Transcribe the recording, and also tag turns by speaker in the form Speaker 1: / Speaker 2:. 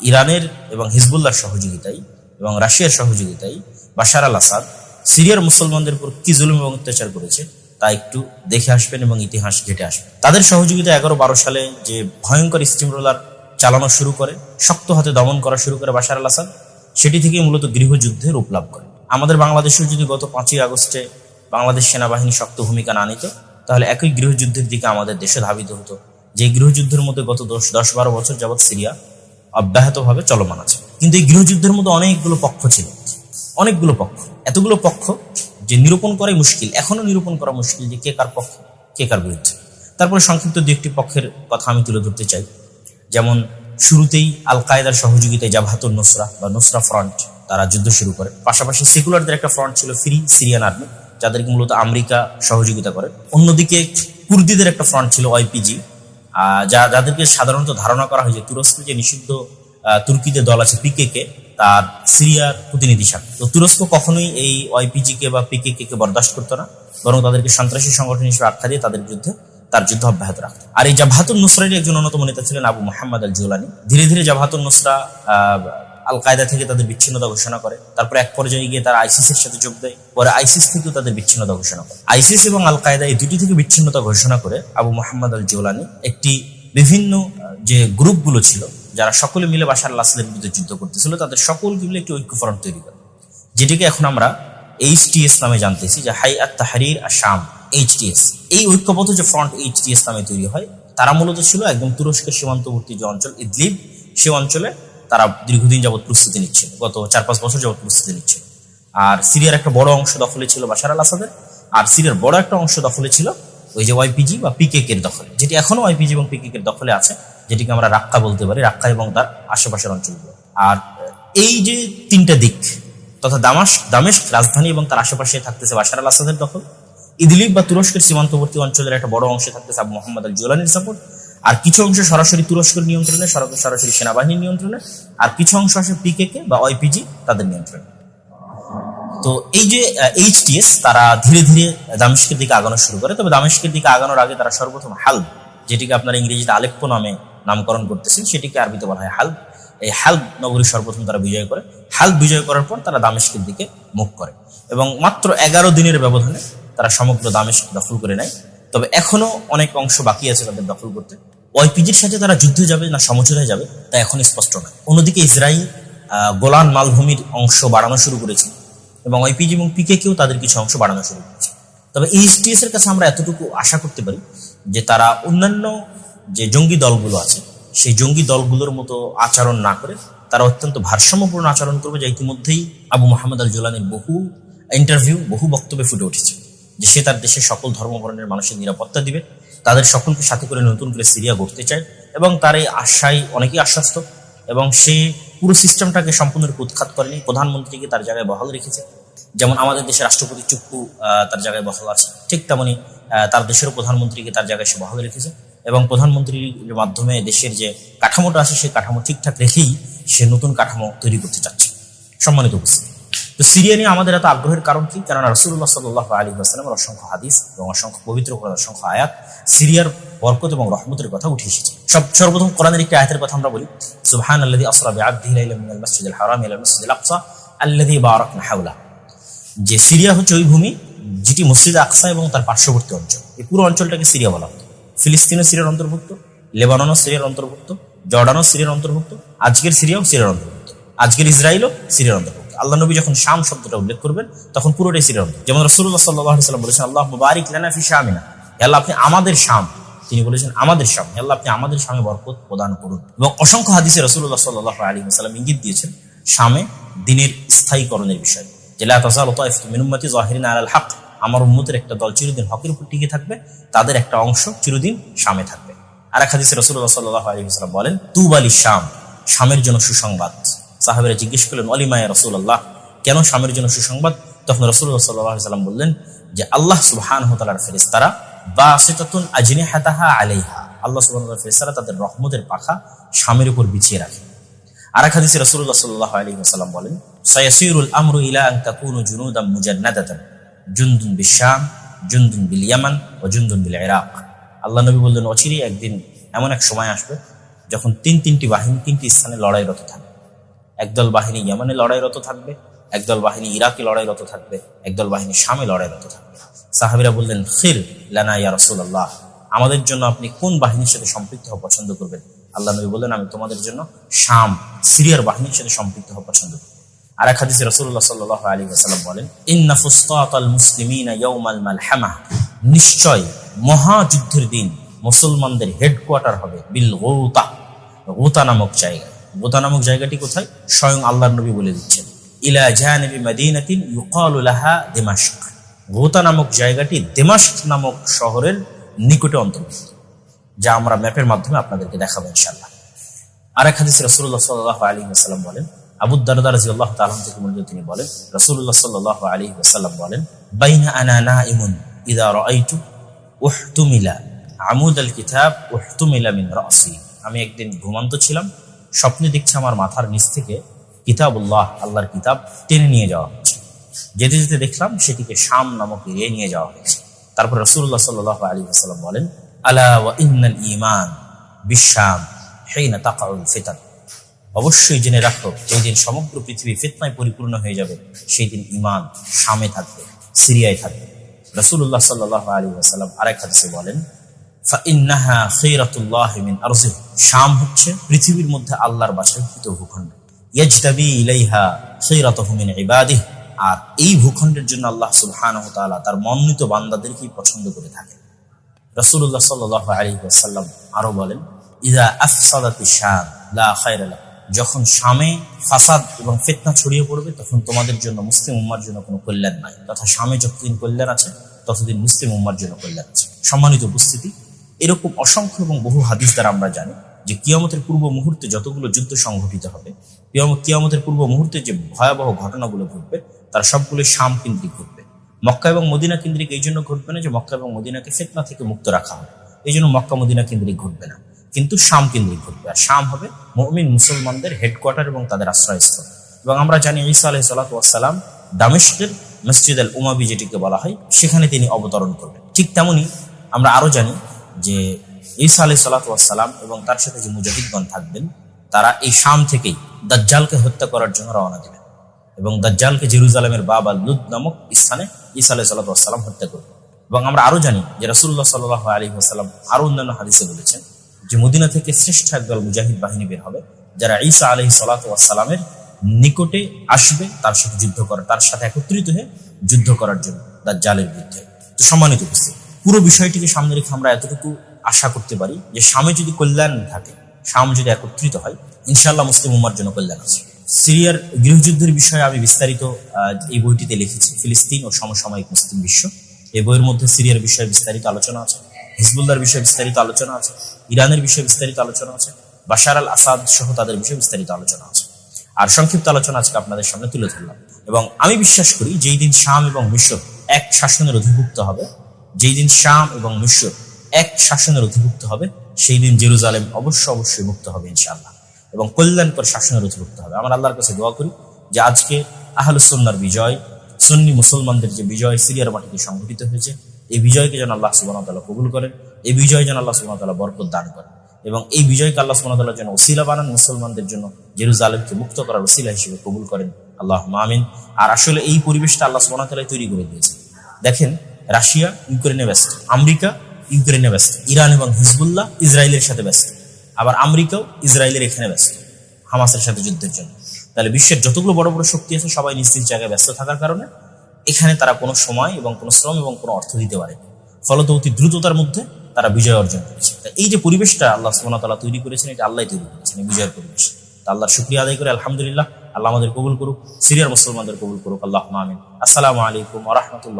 Speaker 1: ইরানের এবং হিজবুল্লাহর সহযোগিতায় এবং রাশিয়ার সহযোগিতায় বাশার আল আসাদ সিরিয়ার মুসলমানদের উপর কি জুলুম এবং অত্যাচার করেছে তা একটু দেখে আসবেন এবং ইতিহাস ঘেটে আসবেন তাদের সহযোগিতা এগারো বারো সালে যে ভয়ঙ্কর স্টিম রোলার চালানো শুরু করে, শক্ত হাতে দমন করা শুরু করে বাশার আল আসাদ, সেটি থেকে মূলত গৃহযুদ্ধে রূপ লাভ করে। আমাদের বাংলাদেশেও যদি গত পাঁচই আগস্টে বাংলাদেশ সেনাবাহিনী শক্ত ভূমিকা না নিত, তাহলে একই গৃহযুদ্ধের দিকে আমাদের দেশে ধাবিত হতো। যে গৃহযুদ্ধের মধ্যে গত দশ দশ বারো বছর যাবৎ সিরিয়া অব্যাহতভাবে চলমান আছে। কিন্তু এই গৃহযুদ্ধের মধ্যে অনেকগুলো পক্ষ ছিল। অনেকগুলো পক্ষ। এতগুলো পক্ষ যে নিরূপণ করাই মুশকিল। এখনও নিরূপণ করা মুশকিল যে কে কার পক্ষ, কে কার বিরুদ্ধে। তারপরে সংক্ষিপ্ত দু একটি পক্ষের কথা আমি তুলে ধরতে চাই। যেমন শুরুতেই আল কায়দার সহযোগিতায় জাভাতুল নুসরা বা নুসরা ফ্রন্ট, তারা যুদ্ধ শুরু করে। পাশাপাশি সেকুলারদের একটা ফ্রন্ট ছিল ফ্রি সিরিয়ান আর্মি, যাদেরকে মূলত আমেরিকা সহযোগিতা করে। অন্যদিকে কুর্দিদের একটা ফ্রন্ট ছিল ওয়াইপিজি যা যাদেরকে সাধারণত ধারণা করা হয়েছে তুরস্কের যে নিষিদ্ধ তুর্কিদের দল আছে পিকেকে, তার সিরিয়ার প্রতিনিধি সাথে। তো তুরস্ক কখনোই এই ওয়াইপিজি কে বা পিকেকে কে বরদাস্ত করতো না, বরং তাদেরকে সন্ত্রাসী সংগঠন হিসেবে আখ্যা দিয়ে তাদের বিরুদ্ধে তার যুদ্ধ অব্যাহত রাখত। আর এই জাভাতুল নুসরারই একজন অন্যতম নেতা ছিলেন আবু মোহাম্মদ আল জুলানি ধীরে ধীরে জাভাতুল নুসরা আল কায়দা থেকে তাদের বিচ্ছিন্নতা ঘোষণা করে। তারপর এক পর্যায়ে গিয়ে তারা আইসিসের সাথে যোগ দেয়। পরে আইসিস থেকেও তাদের বিচ্ছিন্নতা ঘোষণা করে। আইসিস এবং আল কায়দা এই দুটি থেকে বিচ্ছিন্নতা ঘোষণা করে আবু মোহাম্মদ আল জৌলানি একটি বিভিন্ন যে গ্রুপগুলো ছিল, যারা সকলে মিলে বাশার আল আসাদের বিরুদ্ধে যুদ্ধ করতেছিল, তাদের সকলকে মিলে একটি ঐক্যফ্রন্ট তৈরি করে। যেটিকে এখন আমরা এইচটিএস নামে জানতেছি, যে হাই আত তাহারির আসাম এইচটিএস এই ঐক্যবদ্ধ যে ফ্রন্ট এইচটিএস নামে তৈরি হয়, তারা মূলত ছিল একদম তুরস্কের সীমান্তবর্তী যে অঞ্চল, ইদলিব, সে অঞ্চলে তারা দীর্ঘদিন যাবৎ প্রস্তুতি নিচ্ছিল, গত চার পাঁচ বছর যাবৎ প্রস্তুতি নিচ্ছিল। আর সিরিয়ার একটা বড় অংশ দখলে ছিল বাশার আল আসাদের, আর সিরিয়ার বড় একটা অংশ দখলে ছিল ওই যে ওয়াইপিজি বা পিকেক এর দখলে, যেটি এখনও ওয়াইপিজি এবং পিকেক এর দখলে আছে, যেটিকে আমরা রাক্কা বলতে পারি, রাক্কা এবং তার আশেপাশের অঞ্চলগুলো। আর এই যে তিনটা দিক, তথা দামাস দামেশ রাজধানী এবং তার আশেপাশে থাকতেছে বাশার আল আসাদের দখল, ইদলিব বা তুরস্কের সীমান্তবর্তী অঞ্চলের একটা বড় অংশে থাকতেছে আবু মোহাম্মদ আল জুলানির সাপোর্ট আর কিছু অংশ সরাসরি তুরস্কের নিয়ন্ত্রণে সরাসরি সেনাবাহিনীর নিয়ন্ত্রণে, আর কিছু অংশ আসে পিকেকে বা ওয়াইপিজি তাদের নিয়ন্ত্রণে। তো এই যে এইচটিএস তারা ধীরে ধীরে দামেস্কের দিকে আগানো শুরু করে। তবে দামেস্কের দিকে আগানোর আগে তারা সর্বপ্রথম হাল যেটিকে আপনারা ইংরেজিতে আলেপ্পো নামে নামকরণ করতেছেন, সেটিকে আরবিতে বলা হয় হাল এই হাল নগরী সর্বপ্রথম তারা বিজয় করে। হাল বিজয় করার পর তারা দামেস্কের দিকে মুখ করে। এবং মাত্র এগারো দিনের ব্যবধানে তারা সমগ্র দামেস্ক দখল করে নেয়। তবে এখনও অনেক অংশ বাকি আছে তাদের দখল করতে। ওয়াইপিজির সাথে তারা যুদ্ধে যাবে না সমঝোতায় যাবে, তা এখন স্পষ্ট নয়। অন্যদিকে ইসরায়েল গোলান মালভূমির অংশ বাড়ানো শুরু করেছে এবং ওয়াইপিজি এবং পিকে কেও তাদের কিছু অংশ বাড়ানো শুরু করেছে। তবে এইচটিএস এর কাছে আমরা এতটুকু আশা করতে পারি যে তারা অন্যান্য যে জঙ্গি দলগুলো আছে, সেই জঙ্গি দলগুলোর মতো আচরণ না করে তারা অত্যন্ত ভারসাম্যপূর্ণ আচরণ করবে যা ইতিমধ্যেই আবু মোহাম্মদ আল জোলানির বহু ইন্টারভিউ বহু বক্তব্যে ফুটে উঠেছে। সে তার দেশের সকল ধর্মবর্ণের মানুষের নিরাপত্তা দিবে, তাদের সকলকে সাথে করে নতুন করে সিরিয়া গড়তে চায় এবং তার এই আশায় অনেকেই আশ্বস্ত এবং সে পুরো সিস্টেমটাকে সম্পূর্ণরূপে উৎখাত করেনি, প্রধানমন্ত্রীকে তার জায়গায় বহাল রেখেছে। যেমন আমাদের দেশের রাষ্ট্রপতি চুপ্পু তার জায়গায় বহাল আছে, ঠিক তেমনি তার দেশেরও প্রধানমন্ত্রীকে তার জায়গায় সে বহাল রেখেছে এবং প্রধানমন্ত্রীর মাধ্যমে দেশের যে কাঠামোটা আছে, সেই কাঠামো ঠিকঠাক রেখেই সে নতুন কাঠামো তৈরি করতে চাচ্ছে। সম্মানিত উপস্থিতি। তো সিরিয়া নিয়ে আমাদের এত আগ্রহের কারণ কি? কেননা রসুল্লাহ সাল্লাহ আলী আসসালামের অসংখ্য হাদিস এবং অসংখ্য পবিত্র কোরআন, অসংখ্য আয়াত সিরিয়ার বরকত এবং রহমতের কথা উঠে এসেছে। সব, সর্বপ্রথম কোরআনের একটি আয়াতের কথা আমরা বলি সুবহান আল্লাযী আসরা মিনাল মাসজিদিল হারাম ইলাল মাসজিদিল আকসা আল্লাযী বারাকনা হাওলা। যে সিরিয়া হচ্ছে ওই ভূমি যেটি মসজিদ আকসা এবং তার পার্শ্ববর্তী অঞ্চল। এই পুরো অঞ্চলটাকে সিরিয়া বলা হতো। ফিলিস্তিনও সিরিয়ার অন্তর্ভুক্ত, লেবাননও সিরিয়ার অন্তর্ভুক্ত, জর্ডানও সিরিয়ার অন্তর্ভুক্ত, আজকের সিরিয়াও সিরিয়ার অন্তর্ভুক্ত, আজকের ইসরায়েলও সিরিয়ার অন্তর্ভুক্ত। আল্লাহ নবী যখন শাম শব্দটা উল্লেখ করবেন, তখন পুরোটাই সিরিয়ার অন্তর্ভুক্ত যেমন রসুল্লাহ সাল্লাহ সাল্লাম বলেছেন, আল্লাহ মুবারিক লানা ফি শামিনা। আল্লাহ, আপনি আমাদের শাম। তিনি বলেছেন, আমাদের হে আল্লাহ, আপনি আমাদের শামে বরকত প্রদান করুন। এবং অসংখ্য হাদিসে রসুল্লাহ সাল্লাহ আলী সাল্লাম ইঙ্গিত দিয়েছেন, শামে দিনের স্থায়ীকরণের বিষয়। যে লা তাজালু তাইফাতু মিন উম্মতি যাহিরিনা হক। আমার উম্মতের একটা দল চিরদিন হকের উপর টিকে থাকবে, তাদের একটা অংশ চিরদিন শামে থাকবে। আর এক হাদিসে রসুল্লাহ সাল্লাহ আলী সাল্লাম বলেন, তুবালি শাম, শামের জন্য সুসংবাদ। সাহাবেরা জিজ্ঞেস করলেন অলিমায় রসুল্লাহ কেন স্বামীর জন্য সুসংবাদ? তখন রসুল্লাহ সাল্লাহ সাল্লাম বললেন যে, আল্লাহ সুবহান হতালার ফেরিস্তারা বা সেতাতুন আজনে হাতাহা আলাইহা। আল্লাহ সুবহান ফেরিস্তারা তাদের রহমতের পাখা স্বামীর উপর বিছিয়ে রাখে। আর এক হাদিসে রসুল্লাহ সাল্লাহ আলী বলেন, সায়াসিরুল আমরু ইলা আন তাকুনু জুনুদাম মুজান্নাদাতান জুনদুন বিশাম জুনদুন বিল ইয়ামান ও জুনদুন বিল ইরাক। আল্লাহ নবী বললেন, অচিরেই একদিন এমন এক সময় আসবে যখন তিন তিনটি বাহিনী, তিনটি স্থানে লড়াইরত থাকবে। একদল বাহিনী ইয়ামানে লড়াইরত থাকবে, একদল বাহিনী ইরাকে লড়াইরত থাকবে, একদল বাহিনী শামে লড়াইরত থাকবে। সাহাবিরা বললেন, খির লানা রসুল্লাহ আমাদের জন্য আপনি কোন বাহিনীর সাথে সম্পৃক্ত হওয়া পছন্দ করবেন? আল্লাহ নবী বললেন, আমি তোমাদের জন্য শাম, সিরিয়ার বাহিনীর সাথে সম্পৃক্ত হওয়া পছন্দ করব আর এক হাদিসে রসুল্লাহ সাল্লাহ আলী আসাল্লাম বলেন, ইন্না আল মুসলিমিনা ইয়াউমাল মালহামা, নিশ্চয় মহাযুদ্ধের দিন মুসলমানদের হেডকোয়ার্টার হবে বিল গৌতা, গোতা নামক জায়গা গোতা নামক জায়গাটি কোথায়? স্বয়ং আল্লাহ নবী বলে দিচ্ছেন। ইলা গোতা নামক জায়গাটি দিমাশক নামক শহরের নিকটে অন্তর্ভুক্ত, যা আমরা ম্যাপের মাধ্যমে আপনাদেরকে দেখাবো ইনশাআল্লাহ। আরেক হাদিস রসুল্লাহ সাল্লাহ আলী ওসাল্লাম বলেন, আবু দারদার রাজি আল্লাহ তালাম থেকে তিনি বলেন রসুল্লাহ সাল্লাহ আলী ওসাল্লাম বলেন, বাইনা আনা না ইদা আমুদ আল কিতাব আমি একদিন ঘুমান্ত ছিলাম স্বপ্নে দেখছি আমার মাথার নিচ থেকে কিতাবুল্লাহ, আল্লাহর কিতাব টেনে নিয়ে যাওয়া হচ্ছে। যেতে যেতে দেখলাম সেটিকে শাম নামক এরিয়ে নিয়ে যাওয়া হয়েছে। তারপর রসুল্লাহ সাল্লাহ আলী আসাল্লাম বলেন, আলা ইন্নাল ইমান বিশ্বাম হেইনা তাকাউল ফিতান। অবশ্যই জেনে রাখো, যেই দিন সমগ্র পৃথিবী ফিতনায় পরিপূর্ণ হয়ে যাবে, সেই দিন ইমান শামে থাকবে, সিরিয়ায় থাকবে। রসুল্লাহ সাল্লাহ আলী আসাল্লাম আরেক হাদিসে বলেন শাম হচ্ছে পৃথিবীর মধ্যে আল্লাহর বাছাইকৃত ভূখণ্ড। ইলাইহা ইবাদিহ। আর এই ভূখণ্ডের জন্য আল্লাহ সুবহানাহু তার মনোনীত বান্দাদেরকেই পছন্দ করে ওয়াসাল্লাম আরও বলেন, ইদা আফসাদাতি শাম, লা খায়রা যখন শামে ফাসাদ এবং ফিতনা ছড়িয়ে পড়বে, তখন তোমাদের জন্য মুসলিম উম্মার জন্য কোনো কল্যাণ নাই। তথা শামে যতদিন কল্যাণ আছে, ততদিন মুসলিম উম্মার জন্য কল্যাণ আছে। সম্মানিত উপস্থিতি এরকম অসংখ্য এবং বহু হাদিস দ্বারা আমরা জানি যে কিয়ামতের পূর্ব মুহূর্তে যতগুলো যুদ্ধ সংঘটিত হবে, কিয়ামত কিয়ামতের পূর্ব মুহূর্তে যে ভয়াবহ ঘটনাগুলো ঘটবে, তার সবগুলো শাম কেন্দ্রিক ঘটবে। মক্কা এবং মদিনা কেন্দ্রিক এই জন্য ঘটবে না যে মক্কা এবং মদিনাকে ফেতনা থেকে মুক্ত রাখা হবে। এই জন্য মক্কা, মদিনা কেন্দ্রিক ঘটবে না। কিন্তু শাম কেন্দ্রিক ঘটবে। আর শাম হবে মমিন মুসলমানদের হেডকোয়ার্টার এবং তাদের আশ্রয়স্থল। এবং আমরা জানি ঈসা আলহ সালাতাম দামেশকের মসজিদ আল উমাবি যেটিকে বলা হয়, সেখানে তিনি অবতরণ করবেন। ঠিক তেমনি আমরা আরও জানি যে ঈসা আলহ সালাতাম এবং তার সাথে যে মুজাহিদগণ থাকবেন, তারা এই শাম থেকেই দাজ্জালকে হত্যা করার জন্য রওনা দেবেন এবং দাজ্জালকে জেরুজালেমের বাবা লুদ নামক স্থানে ঈসা আলাহ সাল্লাম হত্যা করবে এবং আমরা আরও জানি যে রসুল্লাহ সাল্লাহ আলী আসাল্লাম আরও অন্যান্য হাদিসে বলেছেন যে মদিনা থেকে শ্রেষ্ঠ একদল মুজাহিদ বাহিনী বের হবে, যারা ঈসা আলহি সালাতামের নিকটে আসবে, তার সাথে যুদ্ধ করার তার সাথে একত্রিত হয়ে যুদ্ধ করার জন্য দাজ্জালের বিরুদ্ধে। তো সম্মানিত উপস্থিত। পুরো বিষয়টিকে সামনে রেখে আমরা এতটুকু আশা করতে পারি যে স্বামী যদি কল্যাণ থাকে শাম যদি একত্রিত হয় ইনশাল্লাহ মুসলিম উম্মার জন্য কল্যাণ আছে। সিরিয়ার গৃহযুদ্ধের বিষয়ে আমি বিস্তারিত এই বইটিতে লিখেছি, ফিলিস্তিন ও সমসাময়িক মুসলিম বিশ্ব। এই বইয়ের মধ্যে সিরিয়ার বিষয়ে বিস্তারিত আলোচনা আছে হিজবুল্লার বিষয়ে বিস্তারিত আলোচনা আছে, ইরানের বিষয়ে বিস্তারিত আলোচনা আছে, বাশার আল আসাদ সহ তাদের বিষয়ে বিস্তারিত আলোচনা আছে। আর সংক্ষিপ্ত আলোচনা আজকে আপনাদের সামনে তুলে ধরলাম। এবং আমি বিশ্বাস করি, যেই দিন শাম এবং মিশর এক শাসনের অধিভুক্ত হবে যেই দিন শাম এবং মিশর এক শাসনের অধিভুক্ত হবে, সেই দিন জেরুজালেম অবশ্য অবশ্যই মুক্ত হবে ইনশাআল্লাহ। এবং কল্যাণকর শাসনের অধিভুক্ত হবে। আমরা আল্লাহর কাছে দোয়া করি যে আজকে আহলুসন্নার বিজয়, সুন্নি মুসলমানদের যে বিজয় সিরিয়ার মাটিতে সংঘটিত হয়েছে, এই বিজয়কে যেন আল্লাহ সুবাহতাল্লাহ কবুল করেন, এই বিজয় যেন আল্লাহ সুবাহতাল্লাহ বরকত দান করেন এবং এই বিজয়কে আল্লাহ সুবাহতাল্লাহ যেন ওসিলা বানান মুসলমানদের জন্য, জেরুজালেমকে মুক্ত করার ওসিলা হিসেবে কবুল করেন। আল্লাহ মামিন আর আসলে এই পরিবেশটা আল্লাহ সুবাহতাল্লাহ তৈরি করে দিয়েছে দেখেন রাশিয়া, ইউক্রেনে ব্যস্ত। আমেরিকা, ইউক্রেনে ব্যস্ত। ইরান এবং হিজবুল্লাহ ইসরায়েলের সাথে ব্যস্ত। আবার আমেরিকাও ইসরায়েলের এখানে ব্যস্ত, হামাসের সাথে যুদ্ধের জন্য। তাহলে বিশ্বের যতগুলো বড় বড় শক্তি আছে, সবাই নিজ নিজ জায়গায় ব্যস্ত থাকার কারণে এখানে তারা কোনো সময় এবং কোনো শ্রম এবং কোনো অর্থ দিতে পারেনি। ফলত অতি দ্রুততার মধ্যে তারা বিজয় অর্জন করেছে। এই যে পরিবেশটা আল্লাহ সুমনতাল্লাহ তৈরি করেছেন, এটা আল্লাহ তৈরি করেছেন বিজয়ের পরিবেশ। তা আল্লাহর শুক্রিয়া আদায় করে আলহামদুলিল্লাহ, আল্লাহ আমাদের কবুল করুক, সিরিয়ার মুসলমানদের কবুল করুক। আল্লাহ মামিন আসসালামু আলাইকুম রহমতুল্লাহ।